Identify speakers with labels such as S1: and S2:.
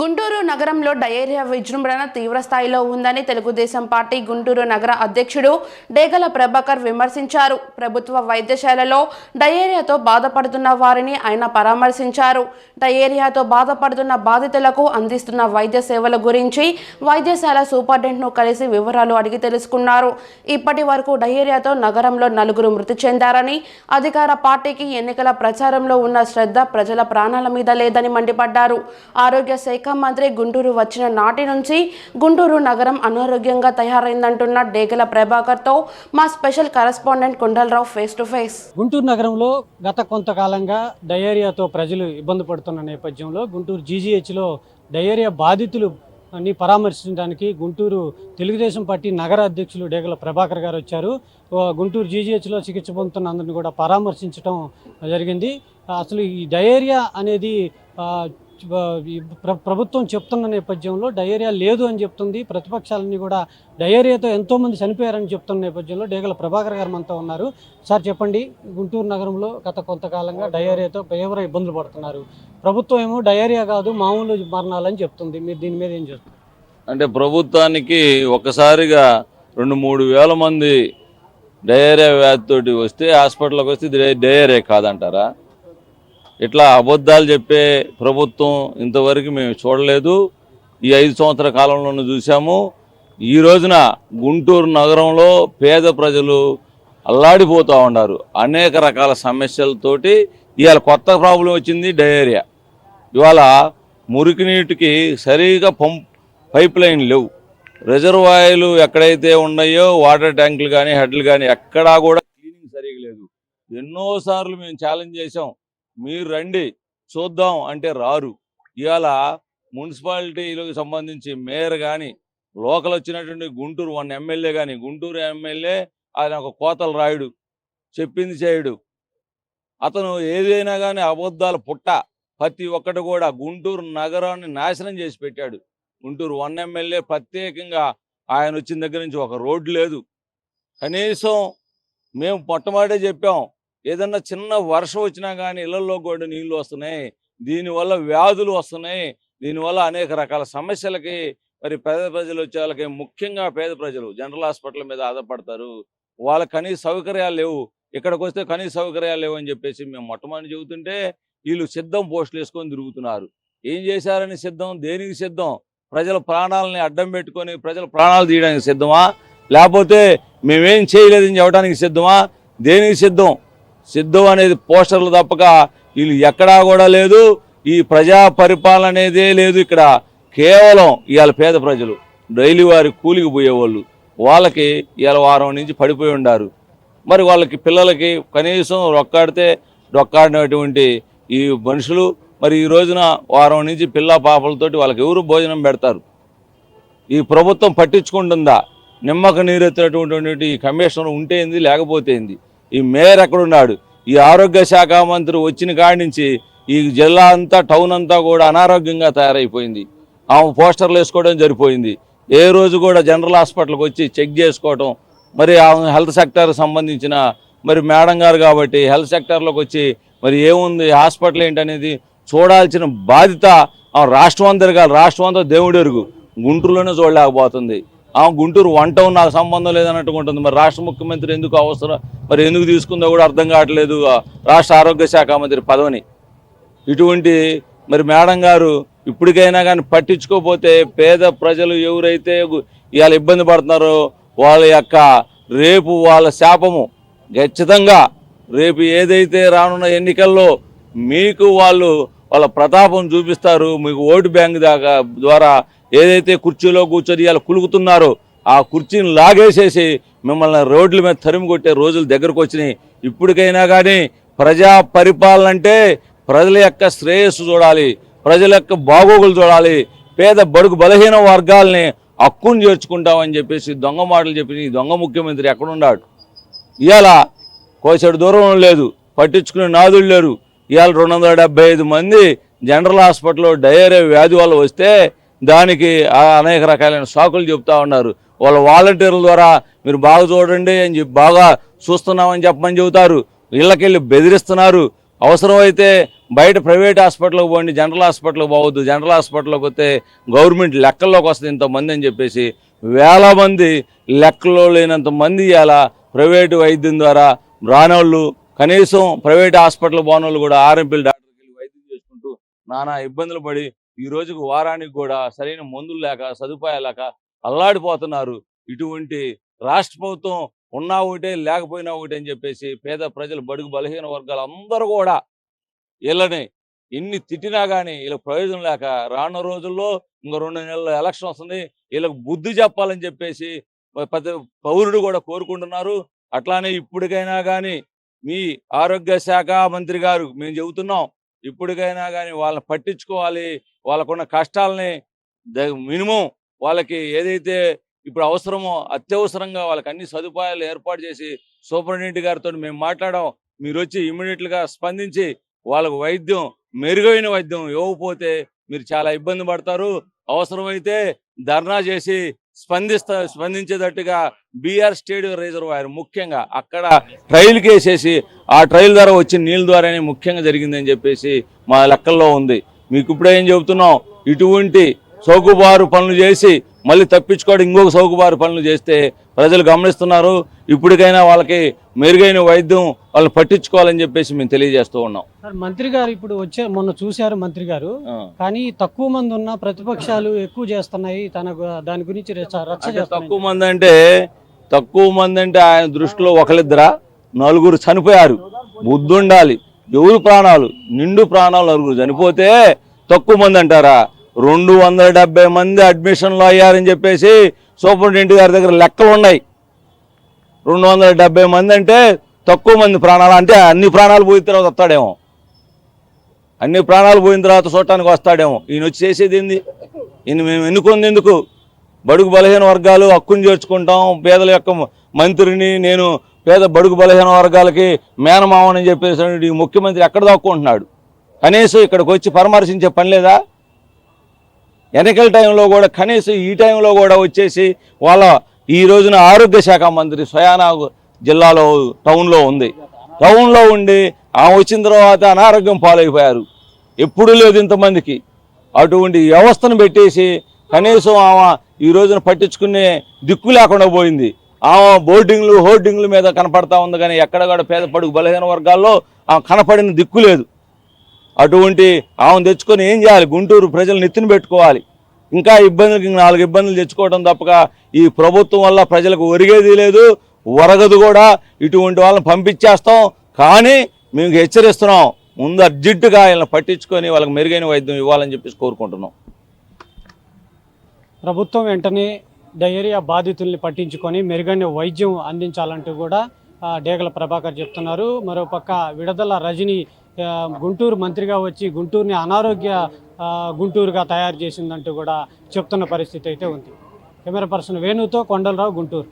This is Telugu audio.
S1: గుంటూరు నగరంలో డయేరియా విజృంభణ తీవ్రస్థాయిలో ఉందని తెలుగుదేశం పార్టీ గుంటూరు నగర అధ్యక్షుడు డేగల ప్రభాకర్ విమర్శించారు. ప్రభుత్వ వైద్యశాలలో డయేరియాతో బాధపడుతున్న వారిని ఆయన పరామర్శించారు. డయేరియాతో బాధపడుతున్న బాధితులకు అందిస్తున్న వైద్య సేవల గురించి వైద్యశాల సూపరింటెండెంట్ను కలిసి వివరాలు అడిగి తెలుసుకున్నారు. ఇప్పటి వరకు డయేరియాతో నగరంలో నలుగురు మృతి చెందారని అధికార పార్టీకి ఎన్నికల ప్రచారంలో ఉన్న శ్రద్ధ ప్రజల ప్రాణాల మీద లేదని మండిపడ్డారు. ఆరోగ్య శాఖ మంత్రి గుంటూరు వచ్చిన నాటి నుంచి గుంటూరు నగరం అనారోగ్యంగా తయారైందంటున్న డేగల ప్రభాకర్తో మా special correspondent Kundalarao face to face.
S2: Guntur నగరంలో గత కొంతకాలంగా డయేరియాతో ప్రజలు ఇబ్బంది పడుతున్న నేపథ్యంలో గుంటూరు జీజీహెచ్లో డయేరియా బాధితులు ని పరామర్శించడానికి గుంటూరు తెలుగుదేశం పార్టీ నగర అధ్యక్షులు డేగల ప్రభాకర్ గారు వచ్చారు. గుంటూరు జీజీహెచ్లో చికిత్స పొందుతున్న అందరిని కూడా పరామర్శించడం జరిగింది. అసలు ఈ డయేరియా అనేది ప్రభుత్వం చెప్తున్న నేపథ్యంలో డయేరియా లేదు అని చెప్తుంది. ప్రతిపక్షాలన్నీ కూడా డయేరియాతో ఎంతోమంది చనిపోయారని చెప్తున్న నేపథ్యంలో డేగల ప్రభాకర్ గారు మనతో ఉన్నారు. సార్ చెప్పండి. గుంటూరు నగరంలో గత కొంతకాలంగా డయేరియాతో తీవ్ర ఇబ్బందులు పడుతున్నారు. ప్రభుత్వం ఏమో డయేరియా కాదు మామూలు మరణాలని చెప్తుంది. మీరు దీని మీద ఏం చేస్తారు
S3: అంటే ప్రభుత్వానికి ఒకసారిగా రెండు మూడు వేల మంది డయేరియా వ్యాధితోటి వస్తే హాస్పిటల్కి వస్తే డయేరియా కాదంటారా? ఇట్లా అబద్ధాలు చెప్పే ప్రభుత్వం ఇంతవరకు మేము చూడలేదు. ఈ ఐదు సంవత్సర కాలంలోనూ చూసాము ఈ రోజున గుంటూరు నగరంలో పేద ప్రజలు అల్లాడిపోతూ ఉన్నారు. అనేక రకాల సమస్యలతోటి ఇవాళ కొత్త ప్రాబ్లం వచ్చింది డయేరియా. ఇవాళ మురికి నీటికి సరిగా పంప్ పైప్ లైన్ లేవు. రిజర్వాయర్లు ఎక్కడైతే ఉన్నాయో వాటర్ ట్యాంకులు కానీ హెడ్లు కానీ ఎక్కడా కూడా క్లీనింగ్ సరిగా లేదు. ఎన్నోసార్లు మేము ఛాలెంజ్ చేసాం మీరు రండి చూద్దాం అంటే రారు. ఇవాళ మున్సిపాలిటీలకు సంబంధించి మేయర్ కానీ లోకల్ వచ్చినటువంటి గుంటూరు వన్ ఎమ్మెల్యే కానీ గుంటూరు ఎమ్మెల్యే ఆయన ఒక కోతలు రాయుడు చెప్పింది చేయుడు. అతను ఏదైనా కానీ అబద్ధాలు పుట్ట ప్రతి ఒక్కటి కూడా గుంటూరు నగరాన్ని నాశనం చేసి పెట్టాడు. గుంటూరు వన్ ఎమ్మెల్యే ప్రత్యేకంగా ఆయన వచ్చిన దగ్గర నుంచి ఒక రోడ్డు లేదు. కనీసం మేము మొట్టమొదటే చెప్పాం ఏదన్నా చిన్న వర్షం వచ్చినా కానీ ఇళ్ళలో కూడా నీళ్ళు వస్తున్నాయి. దీనివల్ల వ్యాధులు వస్తున్నాయి. దీనివల్ల అనేక రకాల సమస్యలకి మరి పేద ప్రజలు వచ్చే వాళ్ళకి ముఖ్యంగా పేద ప్రజలు జనరల్ హాస్పిటల్ మీద ఆధారపడతారు. వాళ్ళ కనీస సౌకర్యాలు లేవు. ఇక్కడికి వస్తే కనీస సౌకర్యాలు లేవు అని చెప్పేసి మేము మొట్టమొదటి చెబుతుంటే వీళ్ళు సిద్ధం పోస్టులు వేసుకొని తిరుగుతున్నారు. ఏం చేశారని సిద్ధం? దేనికి సిద్ధం? ప్రజల ప్రాణాలని అడ్డం పెట్టుకొని ప్రజల ప్రాణాలు తీయడానికి సిద్ధమా? లేకపోతే మేమేం చేయలేదని చెప్పడానికి సిద్ధమా? దేనికి సిద్ధం? సిద్ధం అనేది పోస్టర్లు తప్పక. వీళ్ళు ఎక్కడా కూడా లేదు. ఈ ప్రజా పరిపాలన అనేదే లేదు ఇక్కడ. కేవలం ఇవాళ పేద ప్రజలు. డైలీ వారి కూలికి పోయేవాళ్ళు. వాళ్ళకి ఇవాళ వారం నుంచి పడిపోయి ఉండారు. మరి వాళ్ళకి పిల్లలకి కనీసం రొక్కాడితే రొక్కాడినటువంటి ఈ మనుషులు మరి ఈ రోజున వారం నుంచి పిల్ల పాపలతోటి వాళ్ళకి ఎవరు భోజనం పెడతారు? ఈ ప్రభుత్వం పట్టించుకుంటుందా? నిమ్మక నీరెత్తినటువంటి ఈ కమిషనర్ ఉంటేంది లేకపోతే ఏంది? ఈ మేయర్ ఎక్కడున్నాడు? ఈ ఆరోగ్య శాఖ మంత్రి వచ్చిన కాడి నుంచి ఈ జిల్లా అంతా టౌన్ అంతా కూడా అనారోగ్యంగా తయారైపోయింది. ఆమె పోస్టర్లు వేసుకోవడం జరిపోయింది ఏ రోజు కూడా జనరల్ హాస్పిటల్కి వచ్చి చెక్ చేసుకోవటం మరి ఆమె హెల్త్ సెక్టర్ సంబంధించిన మరి మేడం గారు కాబట్టి హెల్త్ సెక్టర్లోకి వచ్చి మరి ఏముంది హాస్పిటల్ ఏంటనేది చూడాల్సిన బాధ్యత రాష్ట్రం అందరు కాదు రాష్ట్రం అంతా దేవుడెరుగు. గుంటూరులోనే చూడలేకపోతుంది. ఆ గుంటూరు వన్ టౌన్ నాకు సంబంధం లేదన్నట్టుగా ఉంటుంది. మరి రాష్ట్ర ముఖ్యమంత్రి ఎందుకు అవసరం? మరి ఎందుకు తీసుకుందో కూడా అర్థం కావట్లేదు రాష్ట్ర ఆరోగ్య శాఖ మంత్రి పదవిని. ఇటువంటి మరి మేడం గారు ఇప్పటికైనా కానీ పట్టించుకోకపోతే పేద ప్రజలు ఎవరైతే ఇవాళ ఇబ్బంది పడుతున్నారో వాళ్ళ యొక్క రేపు వాళ్ళ శాపము. ఖచ్చితంగా రేపు ఏదైతే రానున్న ఎన్నికల్లో మీకు వాళ్ళు వాళ్ళ ప్రతాపం చూపిస్తారు. మీకు ఓటు బ్యాంక్ దాకా ద్వారా ఏదైతే కుర్చీలో కూర్చొని ఇలా కులుకుతున్నారో ఆ కుర్చీని లాగేసేసి మిమ్మల్ని రోడ్ల మీద తరిమి కొట్టే రోజులు దగ్గరకు వచ్చినాయి. ఇప్పటికైనా కానీ ప్రజా పరిపాలన అంటే ప్రజల యొక్క శ్రేయస్సు చూడాలి ప్రజల యొక్క బాగోగులు చూడాలి పేద బడుగు బలహీన వర్గాల్ని హక్కును చేర్చుకుంటామని చెప్పేసి దొంగ మాటలు చెప్పి ఈ దొంగ ముఖ్యమంత్రి ఎక్కడున్నాడు? ఇవాళ కోసడు దూరం లేదు పట్టించుకునే నాదులు లేరు. ఇవాళ రెండు వందల ఐదు మంది జనరల్ హాస్పిటల్లో డయేరియా వ్యాధి వల్ల వస్తే దానికి అనేక రకాలైన సాకులు చెప్తా ఉన్నారు. వాళ్ళ వాలంటీర్ల ద్వారా మీరు బాగా చూడండి అని చెప్పి బాగా చూస్తున్నామని చెప్పమని చెబుతారు. ఇళ్ళకెళ్ళి బెదిరిస్తున్నారు. అవసరమైతే బయట ప్రైవేట్ హాస్పిటల్కి పోండి జనరల్ హాస్పిటల్కి పోవద్దు జనరల్ హాస్పిటల్కి వస్తే గవర్నమెంట్ లెక్కల్లోకి వస్తుంది ఇంతమంది అని చెప్పేసి వేల మంది లెక్కలో లేనంత మంది ఇలా ప్రైవేటు వైద్యం ద్వారా రానోళ్ళు. కనీసం ప్రైవేట్ హాస్పిటల్ పోనోళ్ళు కూడా ఆర్ఎంపీలు డాక్టర్కి వెళ్ళి వైద్యం చేసుకుంటూ నానా ఇబ్బందులు పడి ఈ రోజుకు వారానికి కూడా సరైన మందులు లేక సదుపాయాలు లేక అల్లాడిపోతున్నారు. ఇటువంటి రాష్ట్ర ప్రభుత్వం ఉన్నా ఒకటే లేకపోయినా ఒకటే అని చెప్పేసి పేద ప్రజలు బడుగు బలహీన వర్గాలు అందరూ కూడా వీళ్ళని ఎన్ని తిట్టినా కానీ వీళ్ళకి ప్రయోజనం లేక రానున్న రోజుల్లో ఇంకో రెండు నెలల ఎలక్షన్ వస్తుంది. వీళ్ళకి బుద్ధి చెప్పాలని చెప్పేసి ప్రతి పౌరుడు కూడా కోరుకుంటున్నారు. అట్లానే ఇప్పటికైనా కానీ మీ ఆరోగ్య శాఖ మంత్రి గారు మేము చెబుతున్నాం ఇప్పటికైనా కానీ వాళ్ళని పట్టించుకోవాలి. వాళ్ళకున్న కష్టాలని మినిమం వాళ్ళకి ఏదైతే ఇప్పుడు అవసరమో అత్యవసరంగా వాళ్ళకి అన్ని సదుపాయాలు ఏర్పాటు చేసి సూపరింటెండెంట్ గారితో మేము మాట్లాడాం. మీరు వచ్చి ఇమ్మీడియట్గా స్పందించి వాళ్ళకు వైద్యం మెరుగైన వైద్యం ఇవ్వకపోతే మీరు చాలా ఇబ్బంది పడతారు. అవసరమైతే ధర్నా చేసి స్పందిస్తా స్పందించేటట్టుగా బీఆర్ స్టేడియం రిజర్వాయర్ ముఖ్యంగా అక్కడ ట్రైల్కి వేసేసి ఆ ట్రైల్ ద్వారా వచ్చిన నీళ్ళ ద్వారానే ముఖ్యంగా జరిగిందని చెప్పేసి మా లెక్కల్లో ఉంది. మీకు ఇప్పుడే ఏం చెబుతున్నాం? ఇటువంటి సౌకుబారు పనులు చేసి మళ్ళీ తప్పించుకోవడం ఇంకొక సౌకుబారు పనులు చేస్తే ప్రజలు గమనిస్తున్నారు. ఇప్పటికైనా వాళ్ళకి మెరుగైన వైద్యం వాళ్ళని పట్టించుకోవాలని చెప్పేసి మేము తెలియజేస్తూ ఉన్నాం.
S2: సార్ మంత్రి గారు ఇప్పుడు వచ్చే మొన్న చూశారు మంత్రి గారు. కానీ తక్కువ మంది ఉన్న ప్రతిపక్షాలు ఎక్కువ చేస్తున్నాయి. తన దాని గురించి.
S3: తక్కువ మంది అంటే తక్కువ మంది అంటే ఆయన దృష్టిలో ఒకరిద్దరా నలుగురు చనిపోయారు. బుద్ధి ఉండాలి ఎవరు ప్రాణాలు? నిండు ప్రాణాలు నలుగురు చనిపోతే తక్కువ మంది అంటారా? రెండు వందల డెబ్బై మంది అడ్మిషన్లు అయ్యారని చెప్పేసి సూపరింటెండెంట్ గారి దగ్గర లెక్కలు ఉన్నాయి. రెండు వందల డెబ్బై మంది అంటే తక్కువ మంది ప్రాణాలు అంటే అన్ని ప్రాణాలు పోయిన తర్వాత వస్తాడేమో. అన్ని ప్రాణాలు పోయిన తర్వాత చూడటానికి వస్తాడేమో. ఈయన వచ్చి చేసేది ఏంది? ఈయన మేము ఎన్నుకుంది ఎందుకు? బడుగు బలహీన వర్గాలు హక్కును చేర్చుకుంటాం. పేదల యొక్క మంత్రిని నేను పేద బడుగు బలహీన వర్గాలకి మేనమావని చెప్పేసి ఈ ముఖ్యమంత్రి ఎక్కడ దాక్కుంటున్నాడు? కనీసం ఇక్కడికి వచ్చి పరామర్శించే పని లేదా? ఎన్నికల టైంలో కూడా కనీసం ఈ టైంలో కూడా వచ్చేసి వాళ్ళ ఈ రోజున ఆరోగ్య శాఖ మంత్రి స్వయానా జిల్లాలో టౌన్లో ఉంది. టౌన్లో ఉండి ఆమె వచ్చిన తర్వాత అనారోగ్యం పాలైపోయారు. ఎప్పుడూ లేదు ఇంతమందికి. అటువంటి వ్యవస్థను పెట్టేసి కనీసం ఆమె ఈ రోజున పట్టించుకునే దిక్కు లేకుండా పోయింది. ఆమె బోర్డింగ్లు హోర్డింగ్ల మీద కనపడతా ఉంది కానీ ఎక్కడ కూడా పేద పడుగు బలహీన వర్గాల్లో ఆమె కనపడిన దిక్కు లేదు. అటువంటి ఆమెను తెచ్చుకొని ఏం చేయాలి? గుంటూరు ప్రజలు నెత్తిన పెట్టుకోవాలి. ఇంకా ఇబ్బందులకి నాలుగు ఇబ్బందులు తెచ్చుకోవడం తప్పక ఈ ప్రభుత్వం వల్ల ప్రజలకు ఒరిగేది లేదు ఒరగదు కూడా. ఇటువంటి వాళ్ళని పంపించేస్తాం. కానీ మేము హెచ్చరిస్తున్నాం. ముందు అర్జెంటుగా వీళ్ళని పట్టించుకొని వాళ్ళకి మెరుగైన వైద్యం ఇవ్వాలని చెప్పేసి కోరుకుంటున్నాం.
S2: ప్రభుత్వం వెంటనే డయేరియా బాధితుల్ని పట్టించుకొని మెరుగైన వైద్యం అందించాలంటూ కూడా డేగల ప్రభాకర్ చెప్తున్నారు. మరోపక్క విడదల రజనీ గుంటూరు మంత్రిగా వచ్చి గుంటూరుని అనారోగ్య గుంటూరుగా తయారు చేసిందంటూ కూడా చెప్తున్న పరిస్థితి అయితే ఉంది. కెమెరా పర్సన్ వేణుతో కొండలరావు గుంటూరు.